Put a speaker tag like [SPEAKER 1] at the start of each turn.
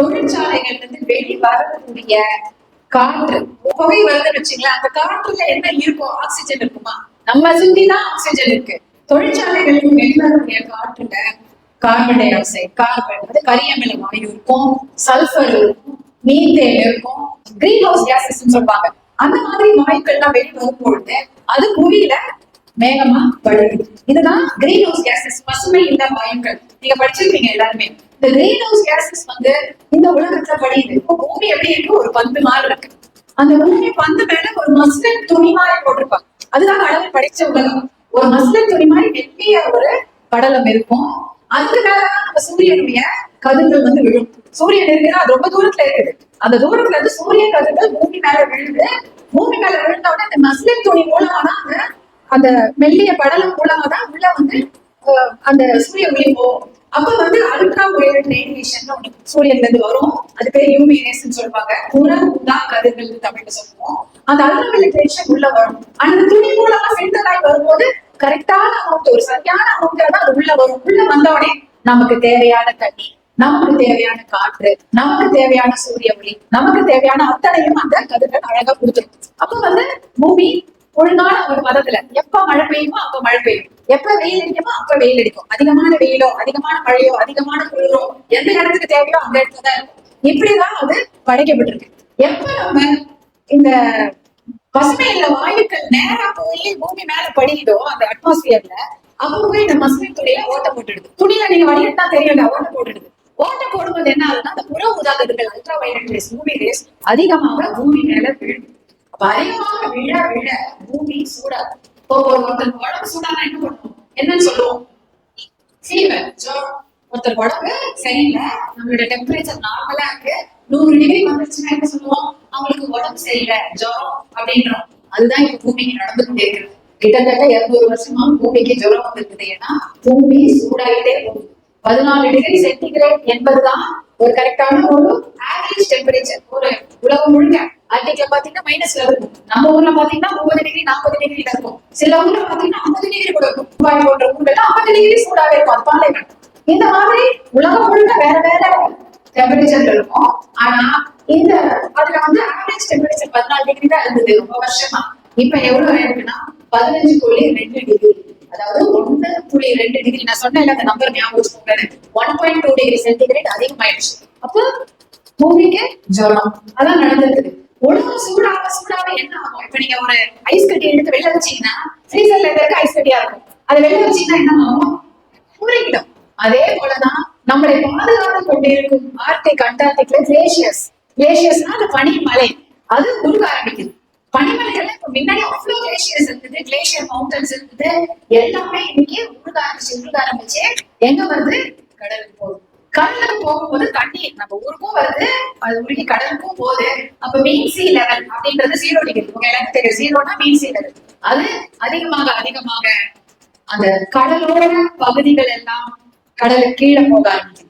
[SPEAKER 1] தொழிற்சாலைகள்ல இருந்து வெளி வரக்கூடிய காற்று. புகை வருதுன்னு வச்சுங்களேன் அந்த காற்றுல என்ன இருக்கும் ஆக்சிஜன் இருக்குமா? நம்ம சுத்தி தான் ஆக்சிஜன் இருக்கு. தொழிற்சாலைகளுக்கு வெளிவரக்கூடிய காற்றுல கார்பன் டை ஆக்சைடு கார்பன் அது கரியமில வாயு இருக்கும் சல்ஃபர் இருக்கும் மீத்தேன் இருக்கும் கிரீன் ஹவுஸ் கேசஸ் சொல்லுவாங்க. அந்த மாதிரி வாயுக்கள்லாம் வெளியே வரும்பொழுது அது புவியில மேகமா படுது இதுதான் கிரீன் ஹவுஸ் கேசஸ் பசுமை இல்ல வாயுக்கள். நீங்க படிச்சிருப்பீங்க எல்லாருமே. இந்த கிரீன் ஹவுஸ் கேசஸ் வந்து இந்த உலகத்துல படியுது. இப்போ பூமி எப்படி இருக்கு? ஒரு பந்து மாதிரி இருக்கு. அந்த பூமி பந்து மேல ஒரு மஸ்லின் துணி மாதிரி போட்டிருப்பாங்க. அதுதான் கடவுள் படிச்ச உலகம். ஒரு மஸ்லின் துணி மாதிரி வெட்டிய ஒரு படலம் இருக்கும். அதுக்கு மேலதான் நம்ம சூரியனுடைய கதிர்கள் வந்து விழும். சூரியன் இருக்குன்னா அது ரொம்ப தூரத்துல இருக்குது. அந்த தூரத்துல இருந்து சூரிய கதிர்கள் பூமி மேல விழுது பூமி மேல விழுந்த உடனே அந்த மஸ்லின் துணி மூலமா தான் அந்த அந்த மெல்லிய படலம் மூலமா தான் உள்ள வந்து அந்த சூரிய ஒளி போகும் அப்ப வந்து அல்ட்ரா வயலட் ரேடியேஷன் ஒன்று சூரியன்ல இருந்து வரும். அது பேர் யூவி ரேஸ்ன்னு சொல்லுவாங்க. புற ஊதா கதிர்கள் தமிழ்ல சொல்லுவோம். அந்த அல்ட்ரா வயலட் ரேடியேஷன் உள்ள வரும். அந்த துணி மூலமா ஃபில்டர் ஆகி வரும்போது கரெக்டான அமௌண்ட் ஒரு சரியான அமௌண்ட்ல தான் அது உள்ள வரும். உள்ள வந்த உடனே நமக்கு தேவையான தண்ணி நமக்கு தேவையான காற்று நமக்கு தேவையான சூரிய ஒளி நமக்கு தேவையான அத்தனையும் அந்த கதிர்கள் அழகா கொடுத்துரும். அப்ப வந்து பூமி ஒழுங்கான ஒரு பதத்துல எப்ப மழை பெய்யுமோ அப்ப மழை பெய்யும். எப்ப வெயில் அடிக்குமோ அப்ப வெயில் அடிக்கும். அதிகமான வெயிலோ அதிகமான மழையோ அதிகமான குளிரோ எந்த இடத்துக்கு தேவையோ அந்த இடத்துல இப்படிதான் அது படைக்கப்பட்டிருக்கு. எப்ப நம்ம இந்த பசுமையில வாயுக்கள் நேரா போய் பூமி மேல படியுதோ அந்த அட்மாஸ்பியர்ல அப்ப போய் இந்த மஸ்லின் துணியில ஓட்ட போட்டுடுது. துணியில நீங்க வடிகட்டா தெரியல ஓட்ட போட்டுடுது. ஓட்ட போடும்போது என்ன ஆகுதுன்னா அந்த புற ஊதாகதிர்கள் அல்ட்ரா வயலட் ரேஸ் பூமி ரேஸ் அதிகமாக பூமி மேல விழுது. பயமாக அதிகமாக விழ விழ. பூமி சூடாது இப்போ ஒருத்தருக்கு உடம்பு சூடானா என்ன பண்ணுவோம்? என்னன்னு சொல்லுவோம்? ஃபீவர் ஜுரம் ஒருத்தர் உடம்பு சரியில்லை. நம்மளோட டெம்பரேச்சர் நார்மலா இருக்கு. நூறு டிகிரி வந்துருச்சுன்னா என்ன சொல்லுவோம்? அவங்களுக்கு உடம்பு சரியில்லை. ஜோரம் அப்படின்றோம். அதுதான் இப்ப பூமிக்கு நடந்துகிட்டே இருக்கிறது கிட்டத்தட்ட இருநூறு வருஷமா பூமிக்கு ஜுரம் வந்திருக்குது. ஏன்னா பூமி சூடாகிட்டே போகுது. பதினாலு டிகிரி சென்டிகிரேட் என்பதுதான் ஒரு கரெக்டான ஒரு ஆவரேஜ் டெம்பரேச்சர் ஒரு உலகம் முழுக்க. ஆர்டிக்ல பாத்தீங்கன்னா மைனஸ்ல இருக்கும். நம்ம ஊர்ல பாத்தீங்கன்னா முப்பது டிகிரி நாற்பது டிகிரி இருக்கும். சில ஊர்ல பாத்தீங்கன்னா ஐம்பது டிகிரி கூட இருக்கும். துபாய் போன்ற ஊர்ல ஐம்பது டிகிரி சூடாவே இருக்கும். அது பாலைவனம். இந்த மாதிரி உலகம் முழுக்க வேற வேற டெம்பரேச்சர் இருக்கும். ஆனா இந்த அதுல வந்து ஆவரேஜ் டெம்பரேச்சர் பதினாலு டிகிரி தான் இருந்தது. ரொம்ப வருஷமா. இப்ப எவ்வளவு இருக்குன்னா பதினஞ்சு புள்ளி ரெண்டு டிகிரி அதாவது ஒண்ணு புள்ளி ரெண்டு டிகிரி நான் சொன்னேன் அந்த நம்பர் ஞாபகம் வச்சுக்கோங்க one point two degree centigrade அதிகமாயிடுச்சு. அப்போ பூமிக்கு ஜோரம் அதான் நடந்திருக்கு உலகம் சூடாக சூடாக என்ன ஆகும்? இப்ப நீங்க ஒரு ஐஸ் கட்டி எடுத்து வெளில வச்சீங்கன்னா ஃப்ரீசர்ல இருக்க ஐஸ் கட்டியா இருக்கும். அதை வெளில வச்சீங்கன்னா என்ன ஆகும்? உருகிடும். அதே போலதான் நம்மளை பாதுகாத்து கொண்டிருக்கும் ஆர்டிக் அண்டார்டிக்ல கிளேசியஸ் கிளேசியஸ்னா அந்த பனி மலை அது உருக ஆரம்பிக்குது. பனிமலைகள்ல இப்ப முன்னாடி அவ்வளவு கிளேசியர்ஸ் இருந்தது கிளேசியர் மவுண்டன்ஸ் இருந்தது எல்லாமே இன்னைக்கு உருக ஆரம்பிச்சு உருக ஆரம்பிச்சு எங்க வருது? கடலுக்கு போகுது. கடலுக்கு போகும்போது தண்ணி நம்ம ஊருக்கும் வருது அது உருகி கடலுக்கும் போகுது. அப்ப மீன் சி லெவல் அப்படின்றது ஜீரோ டிகிரி உங்க எல்லாருக்கும் தெரியும். ஜீரோனா மீன் சி லெவல் அது அதிகமாக அதிகமாக அந்த கடலோர பகுதிகள் எல்லாம் கடலுக்கு கீழே போக ஆரம்பிக்குது.